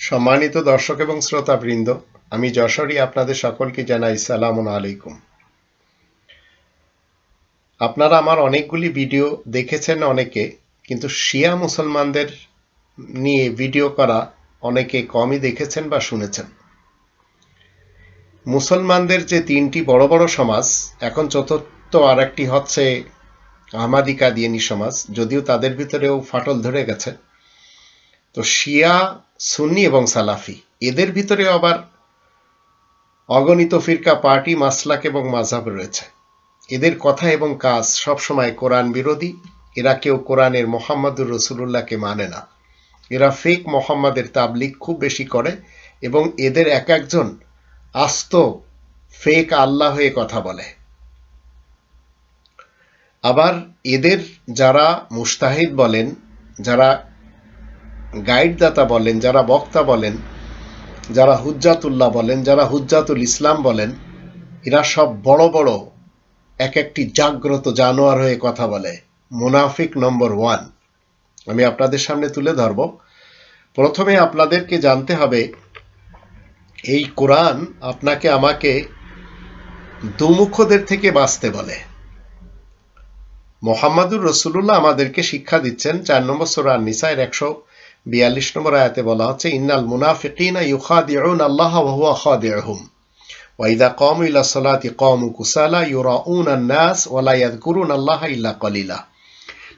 সম্মানিত দর্শক এবং শ্রোতাবৃন্দ, আমি যশোরই আপনাদের সকলকে জানাই সালাম আলাইকুম। আপনারা আমার অনেকগুলি ভিডিও দেখেছেন অনেকে, কিন্তু শিয়া মুসলমানদের নিয়ে ভিডিও করা অনেকে কমই দেখেছেন বা শুনেছেন। মুসলমানদের যে তিনটি বড় বড় সমাজ, এখন চতুর্থ আর একটি হচ্ছে আহমাদি কাদিয়ানি সমাজ, যদিও তাদের ভিতরেও ফাটল ধরে গেছে। তো শিয়া সুন্নি এবং সালাফি। এদের ভিতরে আবার অগণিত ফিরকা পার্টি, মাসলাক এবং মাঝাব রয়েছে। এদের কথা এবং কাজ সবসময় কোরআন বিরোধী। এরা কেউ কোরআনের মোহাম্মদুর রসুল্লাহকে মানে না। এরা ফেক মোহাম্মদের তাবলিক খুব বেশি করে এবং এদের এক একজন আস্ত ফেক আল্লাহ হয়ে কথা বলে। আবার এদের যারা মুস্তাহিদ বলেন, যারা গাইডদাতা বলেন, যারা বক্তা বলেন, যারা হুজ্জাতুল্লাহ বলেন, যারা হুজ্জাতুল ইসলাম বলেন, এরা সব বড় বড় এক একটি জাগ্রত জানোয়ার হয়ে কথা বলে। মুনাফিক নম্বর ওয়ান। আমি আপনাদের সামনে তুলে ধরব। প্রথমে আপনাদেরকে জানতে হবে, এই কোরআন আপনাকে আমাকে দুমুখদের থেকে বাঁচতে বলে। মোহাম্মদুর রসুল্লাহ আমাদেরকে শিক্ষা দিচ্ছেন, চার নম্বর সোরান নিসাইর একশো বিয়াল্লিশ নম্বর আয়াতে বলা হচ্ছে, ইন্নাল মুনাফিকিনা ইউখাদিউন আল্লাহ খাদিউহুম। ইলা কলিলা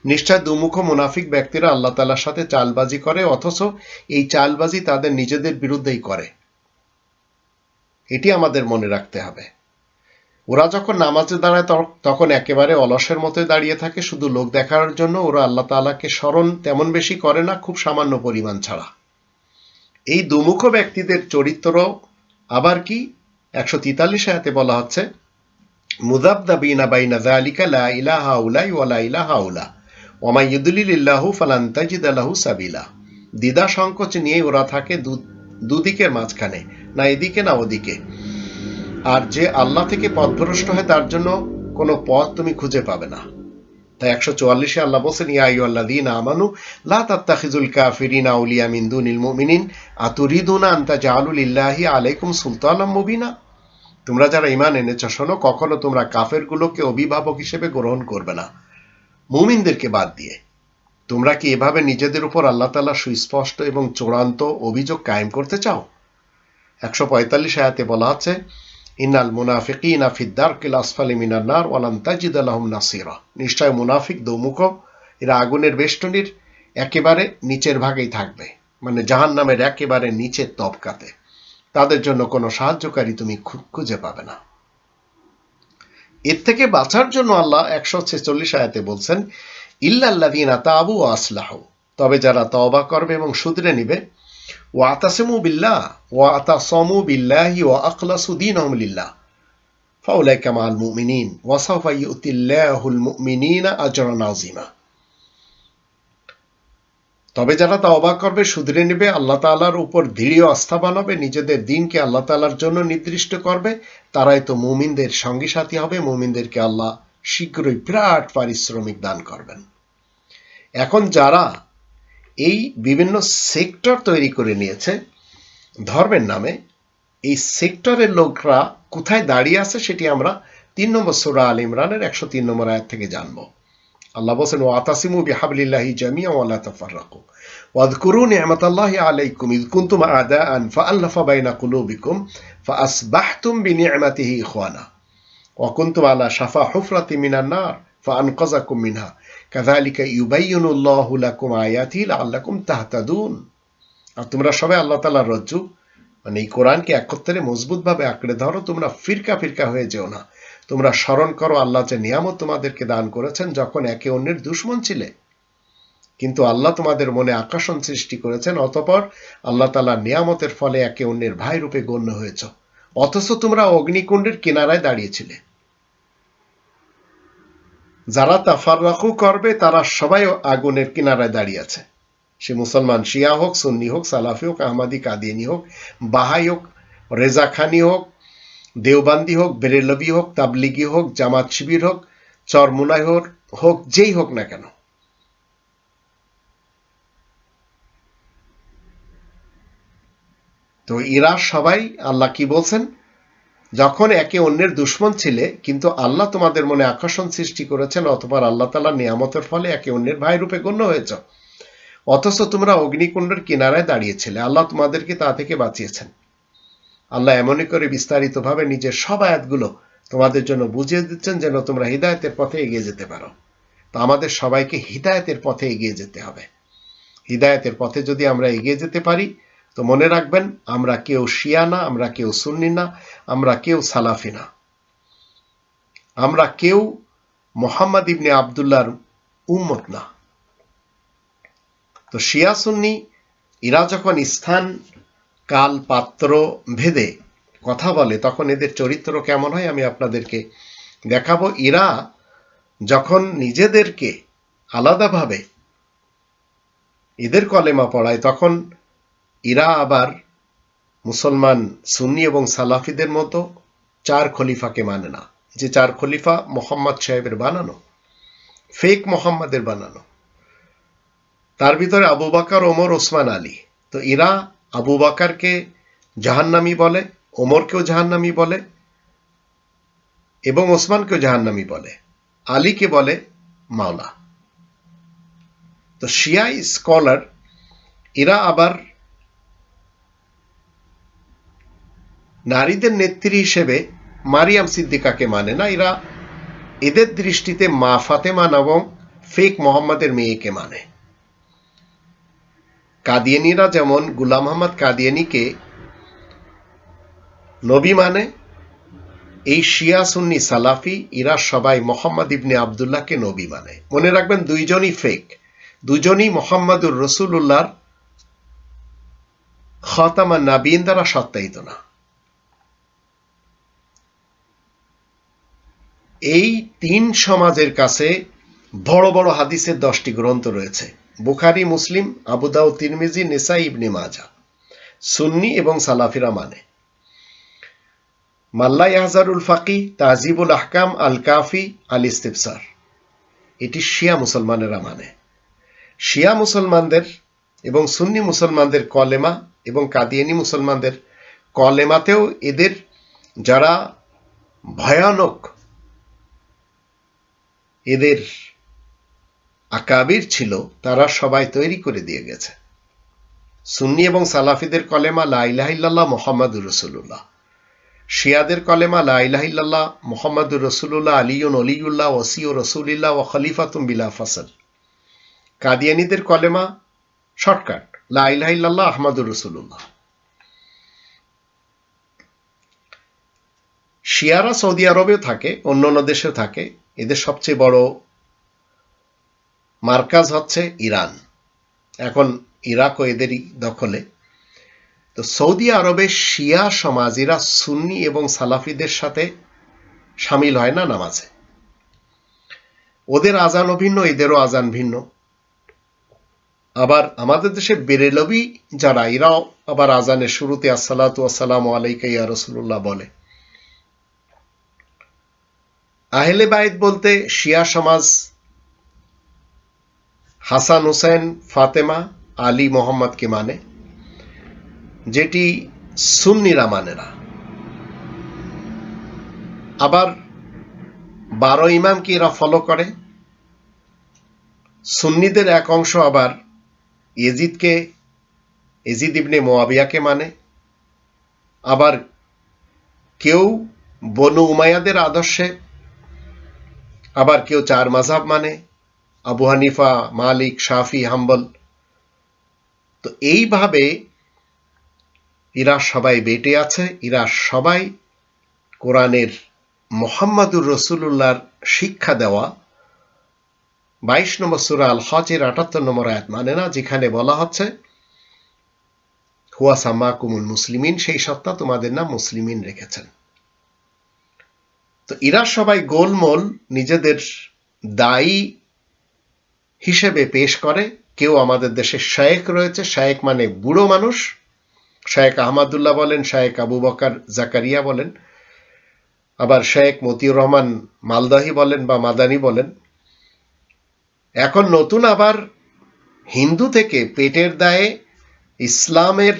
নিশ্চয় দুমুখ মুনাফিক ব্যক্তিরা আল্লাহ তালার সাথে চালবাজি করে, অথচ এই চালবাজি তাদের নিজেদের বিরুদ্ধেই করে। এটি আমাদের মনে রাখতে হবে। ওরা যখন নামাজে দাঁড়ায় তখন একেবারে অলসের মতোই দাঁড়িয়ে থাকে, শুধু লোক দেখার জন্য। ওরা আল্লাহ তালাকে স্মরণ তেমন বেশি করে না, খুব সামান্য পরিমাণ ছাড়া। এই দুমুখ ব্যক্তিদের চরিত্র আবার কি? একশো তিতাল্লিশ আয়াতে বলা হচ্ছে বাইনা জালিকা লা সাবিলা। সংকোচ নিয়ে ওরা থাকে দুদিকের মাঝখানে, না এদিকে না ওদিকে। আর যে আল্লাহ থেকে পথভ্রষ্ট হয়, তার জন্য কোনো পথ তুমি খুঁজে পাবে না। তাই একশো চুয়াল্লিশে আল্লাহ বলছেন ইয়াই আল্লাহ দিন আমানু, লা তাত্তাখিজুল কাফিরিন আউলিয়া মিন দুনিল মুমিনিন, আতুরিদুনা আনতা জালুল ইল্লাহি আলাইকুম সুলতানাম মুবিনা? তোমরা যারা ইমান এনেছ, শোনো, কখনো তোমরা কাফেরগুলোকে অভিভাবক হিসেবে গ্রহণ করবে না। মুমিনদেরকে বাদ দিয়ে। তোমরা কি এভাবে নিজেদের উপর আল্লাহ তালা সুস্পষ্ট এবং চূড়ান্ত অভিযোগ কায়েম করতে চাও? একশো পঁয়তাল্লিশ আয়াতে বলা আছে মুনাফিকিনা ফিদ্দারকিল আসফালি মিনার নার ওয়ালান তাজিদ আলহম নাসিরা। নিশ্চয় মুনাফিক দৌমুখ, এরা আগুনের বেষ্টনীর একেবারে নিচের ভাগেই থাকবে মানে জাহান নামের একেবারে নিচের তবকাতে। তাদের জন্য কোনো সাহায্যকারী তুমি খুঁজে পাবে না। এর থেকে বাঁচার জন্য আল্লাহ একশো ছেচল্লিশ আয়াতে বলছেন ইল্লাল্লাদিনা তাবু আসলাহ। তবে যারা তবা করবে এবং শুধরে নিবে তবে যারা তাওবা করবে, শুধরে নেবে, আল্লাহ তাআলার উপর দৃঢ় আস্থা বানাবে, নিজেদের দিনকে আল্লাহ তাআলার জন্য নির্দিষ্ট করবে, তারাই তো মুমিনদের সঙ্গী সাথী হবে, মুমিনদেরকে আল্লাহ শীঘ্রই বিরাট পারিশ্রমিক দান করবেন। এখন যারা এই বিভিন্ন সেক্টর তৈরি করে নিয়েছে। ধর্মের নামে এই সেক্টরের লোকরা কোথায় দাঁড়িয়ে আছে সেটি আমরা তিন নম্বর সুরা আল ইমরানের একশো তিন নম্বর আয়াত থেকে জানব। আল্লাহ বলছেন ও আতাসিমু বিহাবলিল্লাহি জামিয়া ওয়ালা তাফাররাকু। ওয়াদকুরু নি'মাতাল্লাহি আলাইকুম ইদ কুনতুম আদাআন ফাআল্লাফা বাইনা কুলুবিকুম ফাআসবাহতুম বিনি'মাতিহি ইখওয়ানা। ওয়া কুনতুম আলা শাফা হুফরাতি মিনান নার ফাআনকাযাকুম মিনহা। কাযালিকা ইউবাইয়িনুল্লাহু লাকুম আয়াতি লাআল্লাকুম তাহতাদুন। আর তোমরা সবাই আল্লাহ তাআলার রজ্জু। মানে এই কোরআনকে একত্রে মজবুতভাবে আঁকড়ে ধরো, তোমরা ফিরকা ফিরকা হয়ে যেও না। তোমরা স্মরণ করো আল্লাহ যে নিয়ামত তোমাদেরকে দান করেছেন যখন একে অন্যের দুশ্মন ছিলে। কিন্তু আল্লাহ তোমাদের মনে আকর্ষণ সৃষ্টি করেছেন, অতপর আল্লাহ তালা নিয়ামতের ফলে একে অন্যের ভাই রূপে গণ্য হয়েছ। অথচ তোমরা অগ্নিকুণ্ডের কিনারায় দাঁড়িয়েছিলে যারা তাফাররাকু করবে, তারা সবাই আগুনের কিনারায় দাঁড়িয়ে আছে। সে মুসলমান শিয়া হোক, সুন্নি হোক, সালাফি হোক, আহমাদি, কাদিয়ানি হোক, বাহাই হোক, রেজাখানি হোক, দেওবান্দি হোক, বেরেলবি হোক, তাবলিগি হোক, জামাত শিবির হোক, চরমুনাই হোক হোক, যেই হোক না কেন। তো ইরা সবাই আল্লাহ কি বলছেন? যখন একে অন্যের দুশ্মন ছিলে, কিন্তু আল্লাহ তোমাদের মনে আকর্ষণ সৃষ্টি করেছেন, অথবা আল্লাহ তালা নিয়ামতের ফলে একে অন্যের ভাই রূপে গণ্য হয়েছ। অথচ তোমরা অগ্নিকুণ্ডের কিনারায় দাঁড়িয়েছিলে, আল্লাহ তোমাদেরকে তা থেকে বাঁচিয়েছেন। আল্লাহ এমনই করে বিস্তারিতভাবে নিজের সব আয়াতগুলো তোমাদের জন্য বুঝিয়ে দিচ্ছেন, যেন তোমরা হৃদায়তের পথে এগিয়ে যেতে পারো। তো আমাদের সবাইকে হৃদায়তের পথে এগিয়ে যেতে হবে। হৃদায়তের পথে যদি আমরা এগিয়ে যেতে পারি তো মনে রাখবেন, আমরা কেউ শিয়া না, আমরা কেউ সুন্নি না, আমরা কেউ সালাফি না। আমরা কেউ মোহাম্মদ ইবনে আবদুল্লাহর উম্মত না। তো শিয়া সুন্নি, এরা যখন স্থান, কাল, পাত্র, ভেদে কথা বলে, তখন এদের চরিত্র কেমন হয় আমি আপনাদেরকে দেখাবো। এরা যখন নিজেদেরকে আলাদাভাবে এদের কলেমা পড়ায়, তখন এরা আবার মুসলমান সুন্নি এবং সালাফিদের মতো চার খলিফাকে মানে না। যে চার খলিফা মোহাম্মদ সাহেবের বানানো, ফেক মোহাম্মদের বানানো। তার ভিতরে আবু বাকার, ওমর, ওসমান আলী। তো এরা আবু বাকারকে জাহান্নামি বলে, ওমরকেও জাহান্নামি বলে এবং ওসমানকেও জাহান্নামি বলে। আলীকে বলে মাওলা। তো শিয়া স্কলার এরা আবার নারীদের নেত্রী হিসেবে মারিয়াম সিদ্দিকাকে মানে না, এরা এদের দৃষ্টিতে মা ফাতেমা এবং ফেক মোহাম্মদের মেয়েকে মানে। কাদিয়ানিরা যেমন গুলাম আহমদ কাদিয়ানিকে নবী মানে এই শিয়া সুন্নি সালাফি ইরা সবাই মোহাম্মদ ইবনে আবদুল্লাহকে নবী মানে। মনে রাখবেন দুইজনই ফেক, দুজনই মোহাম্মদুর রসুল্লাহর খতামা নাবিন দ্বারা সত্যায়িত না। এই তিন সমাজের কাছে বড় বড় হাদিসের দশটি গ্রন্থ রয়েছে। বুখারি, মুসলিম আবুদাউ তিরমিজি নেসা ইবনে মাজা সুন্নি এবং সালাফিরা মানে। মাল্লা ইয়াহজারুল ফাকি, তাজিবুল আহকাম আল কাফি আল ইস্তিফসার এটি শিয়া মুসলমানেরা মানে। শিয়া মুসলমানদের এবং সুন্নি মুসলমানদের কলেমা এবং কাদিয়ানি মুসলমানদের কলেমাতেও এদের যারা ভয়ানক এদের আকাবির ছিল, তারা সবাই তৈরি করে দিয়ে গেছে। সুন্নি এবং সালাফিদের কলেমা লাইলাহিল্লাহ মোহাম্মদুর রসুল্লাহ শিয়াদের কলেমা লাইলাহিল্লাহ মোহাম্মদুর রসুল্লাহ আলিউন অলিউল্লাহ ওসি ও রসুলিল্লাহ ও খলিফাতুম বিলা ফসল। কাদিয়ানিদের কলেমা শর্টকাট লাইলাহিল্লাহ আহমদুর রসুল্লাহ শিয়ারা সৌদি আরবেও থাকে অন্য অন্য দেশেও থাকে। এদের সবচেয়ে বড় মার্কাজ হচ্ছে ইরান। এখন ইরাকও এদেরই দখলে। তো সৌদি আরবে শিয়া সমাজ এরা সুন্নি এবং সালাফিদের সাথে সামিল হয় না নামাজে। ওদের আজানও ভিন্ন এদেরও আজান ভিন্ন। আবার আমাদের দেশে বেরেলবি যারা, এরাও আবার আজানের শুরুতে আসসালাতু আসসালাম আলাইকা ইয়া রসুল্লাহ বলে। আহলে বাইত বলতে শিয়া সমাজ, হাসান হুসেন, ফাতেমা, আলী মোহাম্মদকে মানে যেটি সুন্নিরা মানে না। আবার বারো ইমামকে এরা ফলো করে? সুন্নিদের এক অংশ আবার এজিদকে এজিদ ইবনে মোয়াবিয়াকে মানে। আবার কেউ বনু উমায়াদের আদর্শে আবার কেউ চার মাঝাব মানে? আবু হানিফা, মালিক, শাফি, হাম্বল। তো এইভাবে এরা সবাই বেটে আছে, এরা সবাই কোরআনের মোহাম্মদুর রসুল্লাহর শিক্ষা দেওয়া। বাইশ নম্বর সুরা আল হজের আটাত্তর নম্বর আয়াত মানে না, যেখানে বলা হচ্ছে, হুয়া সাম্মা কুমুল মুসলিমিন সেই সত্তা তোমাদের নাম মুসলিমিন রেখেছেন। তো এরা সবাই গোলমোল নিজেদের দায়ী হিসেবে পেশ করে। কেউ আমাদের দেশে শায়েক রয়েছে। শায়েক মানে বুড়ো মানুষ। শায়েক আহমদুল্লাহ বলেন, শায়েক আবু বকার জাকারিয়া বলেন, আবার শায়েক মতিউর রহমান মালদাহি বলেন বা মাদানি বলেন। এখন নতুন আবার হিন্দু থেকে পেটের দায়ে ইসলামের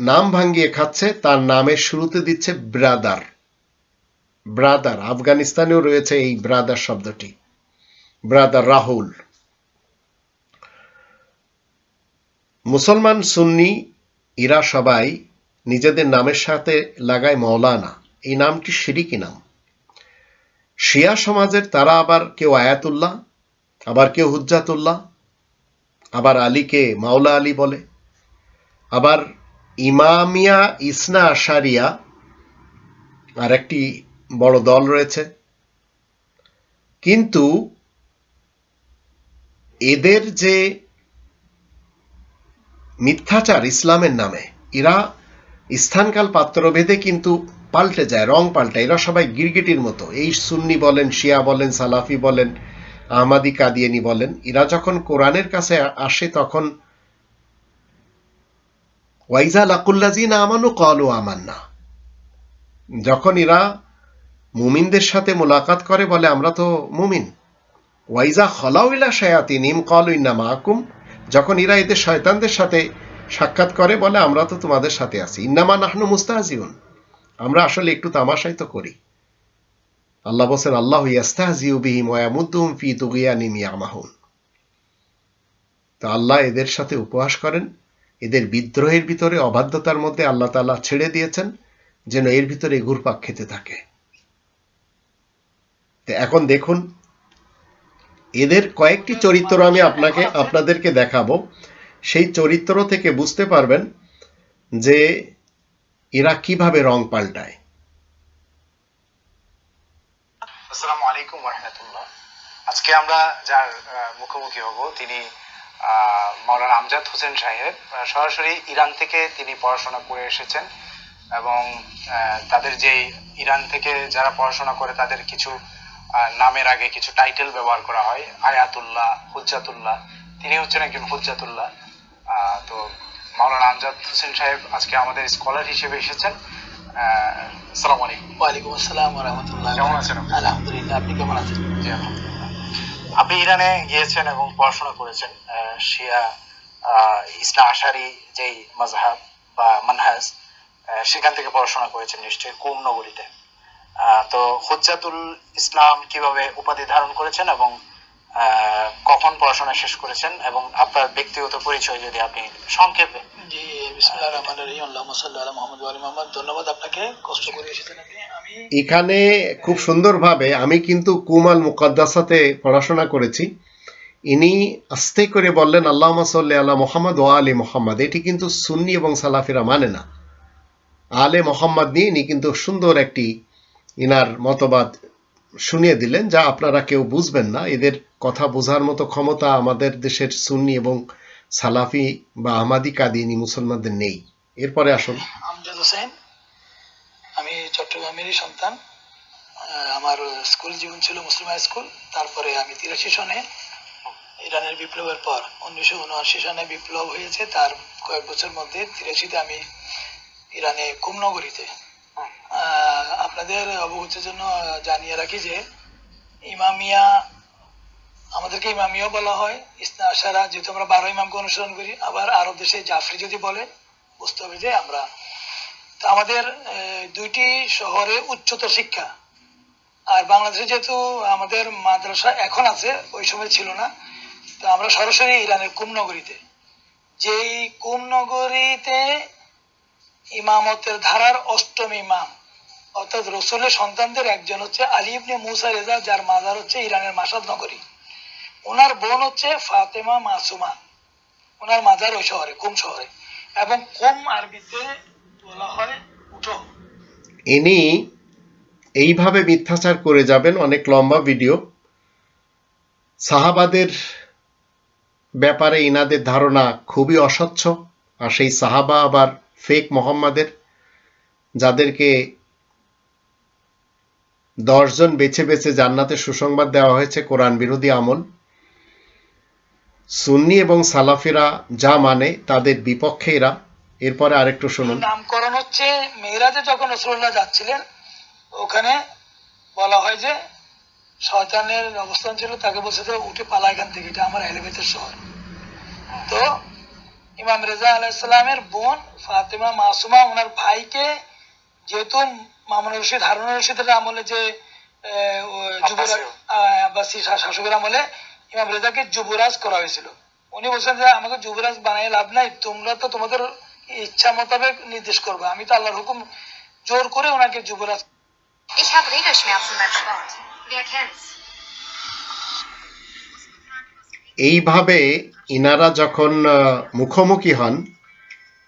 নাম ভাঙ্গিয়ে খাচ্ছে। তার নামের শুরুতে দিচ্ছে ব্রাদার। ব্রাদার আফগানিস্তানেও রয়েছে এই ব্রাদার শব্দটি। ব্রাদার রাহুল মুসলমান সুন্নি, এরা সবাই নিজেদের নামের সাথে লাগায় মৌলানা এই নামটি সিরিকি নাম। শিয়া সমাজের তারা আবার কেউ আয়াতুল্লাহ, আবার কেউ হুজ্জাতুল্লাহ, আবার আলীকে মাওলা আলী বলে। আবার ইমামিয়া ইসনা আশারিয়া আর একটি বড় দল রয়েছে। কিন্তু এদের যে মিথ্যাচার ইসলামের নামে, এরা স্থানকাল পাত্রভেদে কিন্তু পাল্টে যায়, রং পাল্টে এরা সবাই গিরগিটির মতো। এই সুন্নি বলেন, শিয়া বলেন, সালাফি বলেন, আহমাদি, কাদিয়ানি বলেন, এরা যখন কোরআনের কাছে আসে তখন ওয়াইজা লাকুল্লাজিন আমানু কলু আমান্না। যখন এরা মুমিনদের সাথে মোলাকাত করে বলে, আমরা তো মুমিন। ওয়াইজা খলাউইলা শায়াতিন ইম কলু ইন্না মাহকুম যখন এরা এদের শয়তানদের সাথে সাক্ষাৎ করে বলে, আমরা তো তোমাদের সাথে আছি। ইন্নামা নাহনু মুস্তাহজিউন, আমরা আসলে একটু তামাশাই তো করি। আল্লাহ বলছেন, আল্লাহ ইয়াস্তাহজিউ বিহিম ওয়ামুদ্দুহুম ফি তুগিয়ানিম ইয়ামাহুন তো আল্লাহ এদের সাথে উপহাস করেন। এদের বিদ্রোহের ভিতরে অবাধ্যতার মধ্যে আল্লাহ তাআলা ছেড়ে দিয়েছেন, যেন এর ভিতরে ঘুরপাক খেতে থাকে। এখন দেখুন এদের কয়েকটি চরিত্র আমি আপনাকে আপনাদেরকে দেখাবো। সেই চরিত্র থেকে বুঝতে পারবেন যে এরা কীভাবে রং পাল্টায়। আজকে আমরা যার মুখোমুখি হব তিনি আহ, মাওলানা আমজাদ হোসেন সাহেব। সরাসরি ইরান থেকে তিনি পড়াশোনা করে এসেছেন এবং তাদের যে ইরান থেকে যারা পড়াশোনা করে তাদের কিছু নামের আগে কিছু টাইটেল ব্যবহার করা হয় আয়াতুল্লাহ হুজ্জাতুল্লাহ। তিনি হচ্ছেন একজন হুজ্জাতুল্লাহ। আহ, তো মাওলানা আমজাদ হোসেন সাহেব আজকে আমাদের স্কলার হিসেবে এসেছেন। আসসালামু আলাইকুম। ওয়ালাইকুম আসসালাম রহমতুল্লাহ। কেমন আছেন? আলহামদুলিল্লাহ আপনি কেমন আছেন? জি, আলহামদুলিল্লাহ। আপনি ইরানে গিয়েছেন এবং পড়াশোনা করেছেন। শিয়া ইসনা আশারি যেই মাজহাব বা মানহাজ সেখান থেকে পড়াশোনা করেছেন নিশ্চয়ই কুম নগরীতে? তো হুজ্জাতুল ইসলাম কীভাবে উপাধি ধারণ করেছেন এবং কখন পড়াশোনা শেষ করেছেন এবং আপনার ব্যক্তিগত পরিচয় যদি আপনি সংক্ষেপে। জি রহিম আলা মোহাম্মদ মোহাম্মদ। ধন্যবাদ আপনাকে কষ্ট করে এসেছেন আপনি। আমি এখানে খুব সুন্দরভাবে আমি কিন্তু কুমাল মুকাদ্দাসাতে পড়াশোনা করেছি। ইনি আস্তে করে বললেন আল্লাহ সাল্লি আল্লাহ মোহাম্মদ ও আলী মোহাম্মদ। এটি কিন্তু সুন্নি এবং সালাফিরা মানে না। আলে মোহাম্মদ নিয়ে ইনি কিন্তু সুন্দর একটি ইনার মতবাদ শুনিয়ে দিলেন, যা আপনারা কেউ বুঝবেন না। এদের কথা বোঝার মতো ক্ষমতা আমাদের দেশের সুন্নি এবং সালাফি বা আহমাদি কাদিনী মুসলমানদের নেই। এরপরে আসুন। আমজাদ হোসেন, আমি চট্টগ্রামেরই সন্তান। আমার স্কুল জীবন ছিল মুসলিম হাই স্কুল। তারপরে আমি তিরাশি সনে ইরানের বিপ্লবের পর, উনিশশো উনআশি সনে বিপ্লব হয়েছে। তার কয়েক বছর মধ্যে তিরাশিতে আমি ইরানে, কুমনগরীতে আপনাদের অবগতির জন্য জানিয়ে রাখি যে ইমামিয়া, আমাদেরকে ইমামিয়া বলা হয়। ইসনা আশারা, যেহেতু আমরা বারো ইমামকে অনুসরণ করি, আবার আরব দেশে জাফরি যদি বলে, বুঝতে হবে যে আমরা তো আমাদের দুইটি শহরে উচ্চতর শিক্ষা। আর বাংলাদেশে যেহেতু আমাদের মাদ্রাসা এখন আছে, ওই সময় ছিল না, তো আমরা সরাসরি ইরানের কুমনগরীতে। যেই কুমনগরীতে ইমামতের ধারার অষ্টম ইমাম অর্থাৎ রসুলের সন্তানদের একজন হচ্ছে আলী ইবনে মুসা রেজা, যার মাজার হচ্ছে ইরানের মাসাদ নগরী। ওনার বোন হচ্ছে ফাতেমা মাসুমা। ওনার মাজার ওই শহরে, কুম শহরে। এবং কুম আরবিতে বলা হয় উঠো। ইনি এইভাবে মিথ্যাচার করে যাবেন, অনেক লম্বা ভিডিও। সাহাবাদের ব্যাপারে ইনাদের ধারণা খুবই অস্বচ্ছ। আর সেই সাহাবা আবার ফেক মোহাম্মদের, যাদেরকে দশজন বেছে বেছে জান্নাতে সুসংবাদ দেওয়া হয়েছে কোরআন বিরোধী আমল। সুন্নি এবং সালাফিরা যা মানে তাদের বিপক্ষে এরা। এরপরে আরেকটু শুনুন। নামকরণ হচ্ছে মেয়েরাজে যখন রসুল্লাহ যাচ্ছিলেন, ওখানে বলা হয় যে শয়তানের অবস্থান ছিল, তাকে বলছে যে উঠে পালা এখান থেকে, এটা আমার এলিভেটের শহর। তো ইমাম রেজা আলাইসাল্লামের বোন ফাতেমা মাসুমা, ওনার ভাইকে যেহেতু মামুন রশিদ হারুন রশিদের আমলে যে যুবরাজ আব্বাসী শাসকের আমলে ইমাম রেজাকে যুবরাজ করা হয়েছিল উনি বলছেন যে আমাকে যুবরাজ বানিয়ে লাভ নাই তোমরা তো তোমাদের ইচ্ছা মোতাবেক নির্দেশ করবে আমি তো আল্লাহর হুকুম জোর করে ওনাকে যুবরাজ Ich habe Regelschmerzen beim Sport. Wer kennt's? এইভাবে ইনারা যখন আহ, মুখোমুখি হন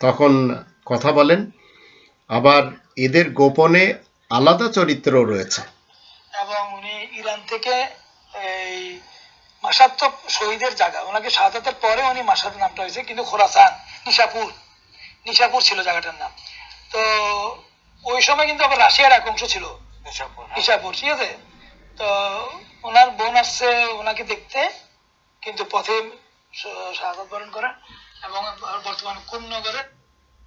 তখন কথা বলেন আবার এদের গোপনে আলাদা চরিত্র রয়েছে। এবং উনি ইরান থেকে এই মাসাদ তো শহীদের জায়গা। ওনাকে শাহাদাতের পরে উনি মাসাদ নামটা হয়েছে কিন্তু খোরাসান নিশাপুর নিশাপুর ছিল জায়গাটার নাম। তো ওই সময় কিন্তু আবার রাশিয়ার এক অংশ ছিল। নিশাপুর, হ্যাঁ। নিশাপুর ঠিক আছে? তো ওনার বোন আসছে ওনাকে দেখতে কিন্তু পথে শাহাদাত বরণ করেন এবং বর্তমান কোন নগরে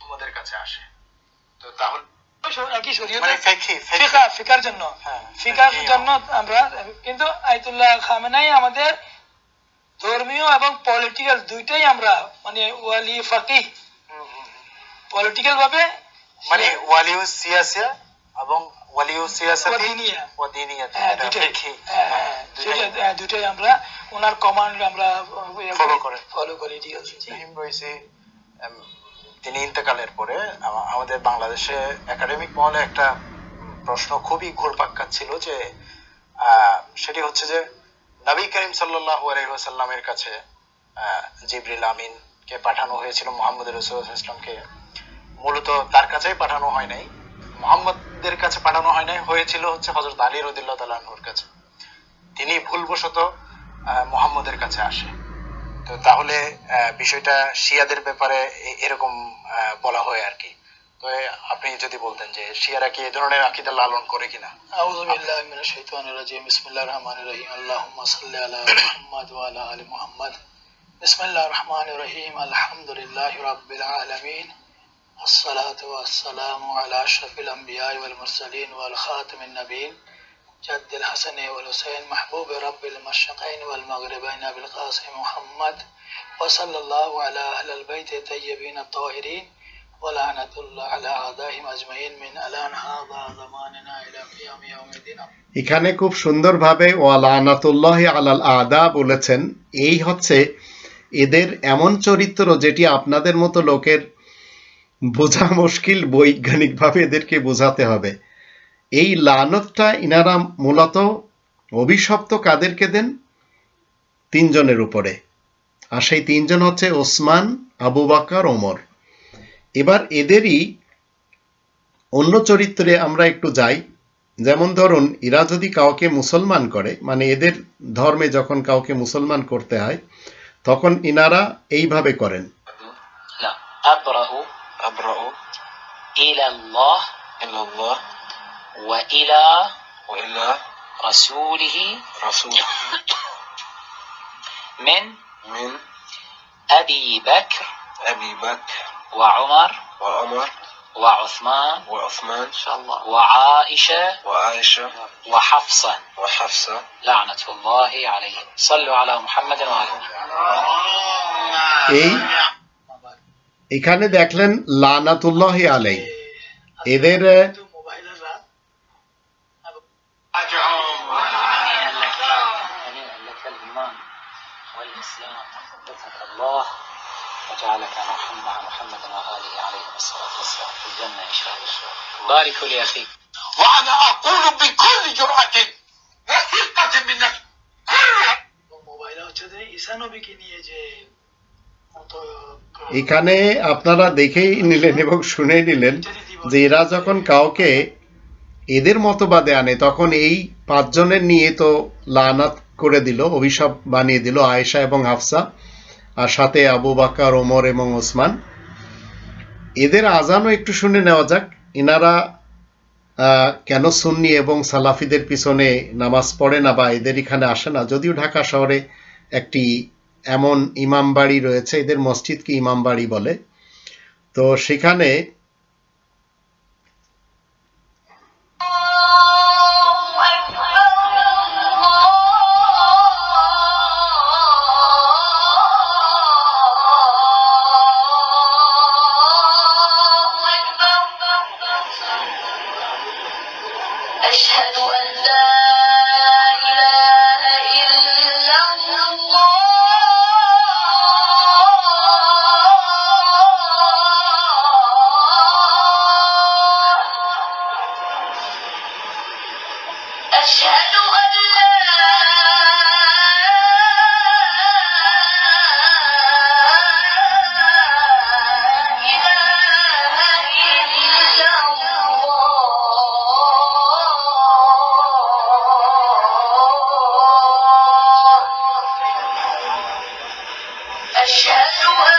আমাদের কাছে আসে। তো তাহলে মানে ফেকি ফেকি ফিকা ফিকার জন্য হ্যাঁ, ফিকার জন্য আমরা কিন্তু আয়তুল্লাহ খামেনাই আমাদের ধর্মীয় এবং পলিটিক্যাল দুইটাই আমরা মানে ওয়ালি ফাকি। পলিটিক্যাল ভাবে মানে ওয়ালিউ সিয়াসা এবং ওয়ালিউ সিয়াসাতি ওয়াদিনিয়া। হ্যাঁ, দুইটাই। হ্যাঁ, দুইটাই- আমরা ওনার কমান্ড আমরা Follow করে। ফলো করি ঠিক আছে। রয়েছে তিনি ইন্তেকালের পরে আমা- আমাদের বাংলাদেশে একাডেমিক মহলে একটা প্রশ্ন খুবই ঘুরপাক ছিল যে সেটি হচ্ছে যে, নবী করিম সাল্লাল্লাহু আলাইহি ওয়াসাল্লামের কাছে জিবরিল আমিন কে পাঠানো হয়েছিল, মোহাম্মদ রসুল্লাহ ইসলামকে মূলত তার কাছেই পাঠানো হয় নাই। মোহাম্মদের কাছে পাঠানো হয় নাই, হয়েছিল হচ্ছে হজরত আলী রদিল্লাহ তালাহুর কাছে। তিনি ভুলবশত মোহাম্মদের কাছে আসে। তো তাহলে আহ, বিষয়টা শিয়াদের ব্যাপারে এ- এরকম আহ, বলা হয় আর কি তো এ, আপনি যদি বলতেন যে শিয়ারা কি এ ধরনের আকিদা লালন করে কিনা আউযু বিল্লাহি মিনাশ শাইতানির রাজিম বিসমিল্লাহির রহমানির রহিম আল্লাহুম্মা সাল্লি আলা মুহাম্মাদ ওয়া আলা আলি মুহাম্মাদ বিসমিল্লাহির রহমানির রহিম আলহামদুলিল্লাহি রাব্বিল আলামিন والصلاة والسلام على أشرف الأنبياء والمرسلين والخاتم النبيين جد الحسن والحسين محبوب رب المشرقين والمغربين بالقاسم محمد وصلى الله على أهل البيت الطيبين الطاهرين ولعنة الله على أعدائهم أجمعين من الآن هذا زماننا إلى قيام يوم الدين এখানে খুব সুন্দরভাবে ওয়ালানাতুল্লাহ আলাল আদা বলেছেন এই হচ্ছে এদের এমন চরিত্র যেটি আপনাদের মতো লোকের বোঝা মুশকিল বৈজ্ঞানিকভাবে এদেরকে বোঝাতে হবে এই লানতটা ইনারা মূলত অভিশপ্ত কাদেরকে দেন তিনজনের উপরে। আর সেই তিনজন হচ্ছে ওসমান, আবু বাকার, ওমর। এবার এদেরই অন্য চরিত্রে আমরা একটু যাই। যেমন ধরুন, এরা যদি কাউকে মুসলমান করে মানে এদের ধর্মে যখন কাউকে মুসলমান করতে হয়, তখন ইনারা এইভাবে করেন। لا وإلى وإلى رسوله رسوله من من أبي بكر أبي بكر وعمر وعمر وعثمان وعثمان إن شاء الله وعائشة وعائشة وحفصة وحفصة لعنة الله عليهم صلوا على محمد وآله এই এখানে দেখলেন লানাতুল্লাহ আলাই এদের الله باركوا لأخيك وأنا أقول بكل جرأة وثقة من نفسي মোবাইলে হচ্ছে যে ঈসা নবীকে নিয়ে যে মত এখানে আপনারা দেখেই নিলেন এবং শুনে নিলেন যে এরা যখন কাউকে এদের মতবাদে আনে তখন এই পাঁচজনের নিয়ে তো লানাত করে দিল অভিশাপ বানিয়ে দিল আয়েশা এবং হাফসা আর সাথে আবু বাকার ওমর এবং ওসমান এদের আজানও একটু শুনে নেওয়া যাক এনারা কেন সুন্নি এবং সালাফিদের পিছনে নামাজ পড়ে না বা এদের এখানে আসে না? যদিও ঢাকা শহরে একটি এমন ইমামবাড়ি রয়েছে, এদের মসজিদকে ইমামবাড়ি বলে। তো সেখানে أشهد أن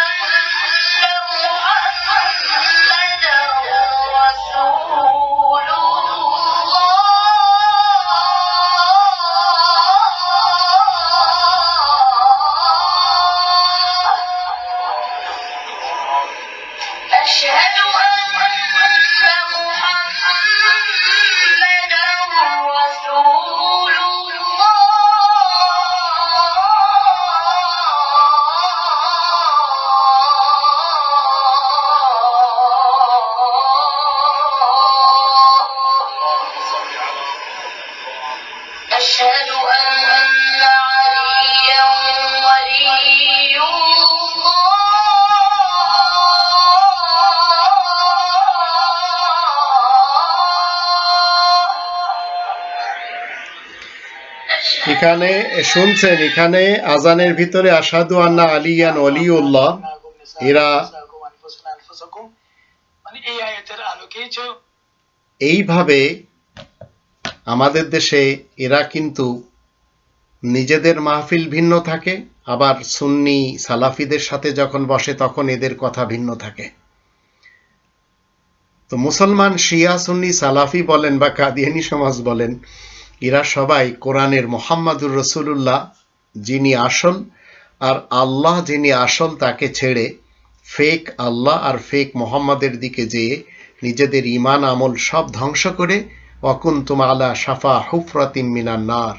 এখানে শুনছেন, এখানে আজানের ভিতরে আসাদু আন্না আলিয়ান অলিউল্লাহ এরা- এইভাবে আমাদের দেশে এরা কিন্তু নিজেদের মাহফিল ভিন্ন থাকে, আবার সুন্নি সালাফিদের সাথে যখন বসে তখন এদের কথা ভিন্ন থাকে। তো মুসলমান শিয়া, সুন্নি সালাফি বলেন বা কাদিয়ানি সমাজ বলেন এরা সবাই কোরআনের মোহাম্মদুর রসুল্লাহ যিনি আসল আর আল্লাহ যিনি আসল তাকে ছেড়ে ফেক আল্লাহ আর ফেক মোহাম্মদের দিকে যেয়ে নিজেদের ইমান আমল সব ধ্বংস করে। অকুন্তুম আলা সাফা হুফরাতিম মিনার নার।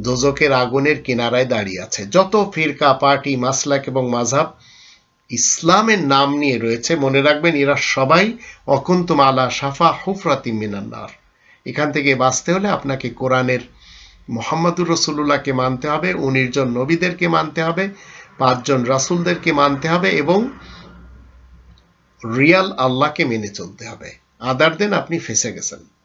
দোজকের আগুনের কিনারায় দাঁড়িয়ে আছে। যত ফিরকা, পার্টি, মাসলাক এবং মাঝাব ইসলামের নাম নিয়ে রয়েছে, মনে রাখবেন এরা সবাই অকুন্তুম আলা সাফা হুফরাতিম মিনার নার। এখান থেকে বাঁচতে হলে আপনাকে কোরআনের মোহাম্মদুর রসুল্লাহকে মানতে হবে, উনিশ জন নবীদেরকে মানতে হবে পাঁচজন রাসুলদেরকে মানতে হবে এবং রিয়াল আল্লাহকে মেনে চলতে হবে। আদার দেন আপনি ফেসে গেছেন।